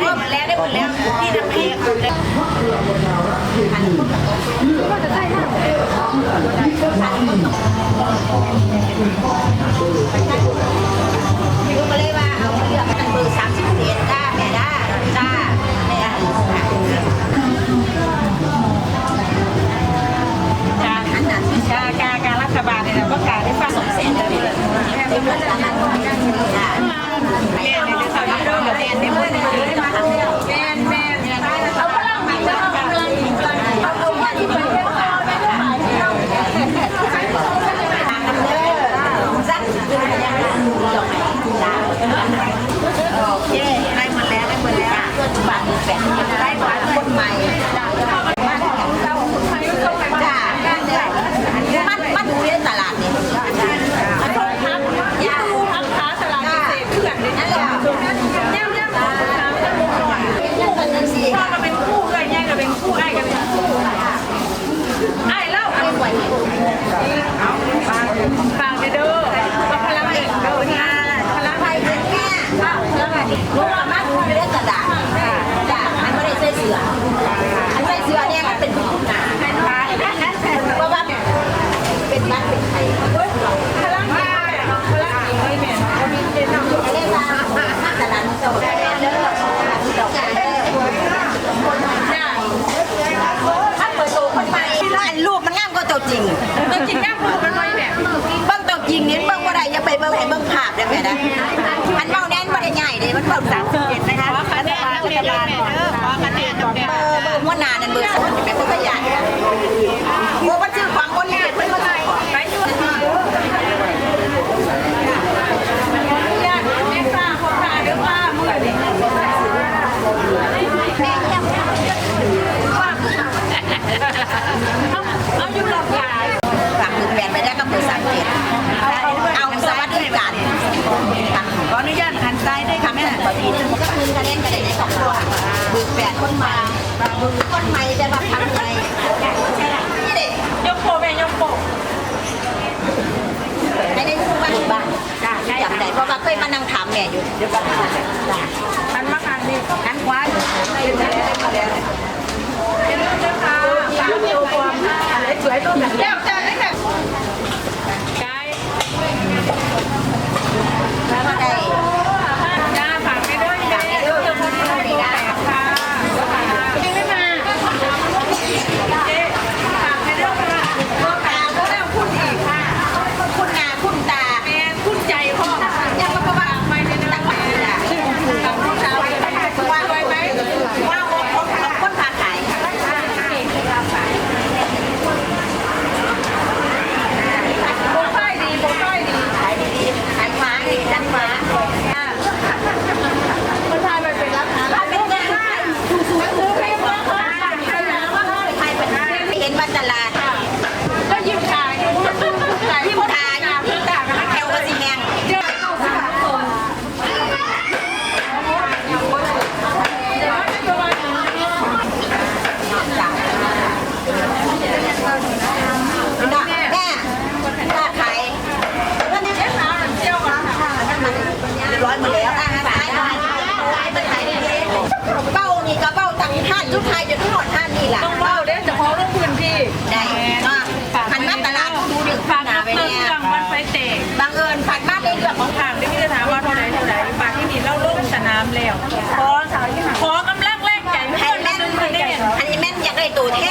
ได้หมดแล้วได้หมแล้วที่ทำให้ก็จะได้มากเลย Perfecto. นรูปมันงามกว่าตัจริงเตัวจริงงามกว่ามันไว้แบบเบิ่งเตัวจริงนี่เบิ่งว่ได้อย่าไปเบิ่งให้เบิ่งภาพได้ไหมนะอันเบาแน่นบ่ได้ใหญ่เลยมันเบาสามสิบเอ็ดนะคะ ได้ได้ค่ะแม่ปฏิทินก็คือกันเล่นกันในสองตัวบึกแปดต้นไม้บึกต้นไม้จะมาทำไงนี่เด็กยกโปแม่ยกโปไม่ได้ทุกบ้าบ้านจำได้เพราะว่าเคยมานั่งถามแม่อยู่เดี๋ยวก็ถามมันมากันนี้อันควันเป็นเรื่องนะคะสามตัวความอะสวยตัวแบบเจ้ ไฟเตกบังเอิญผัดบ้านเองแบบของทางได้พิจะถามว่าเท่าไรเท่าไร่ปากที่ดินเราลุ่มสนามแล้วขอขอกำลังแรกใหญ่ให้นแม่นเลยอันนี้แม่นอยากได้ตัวเท้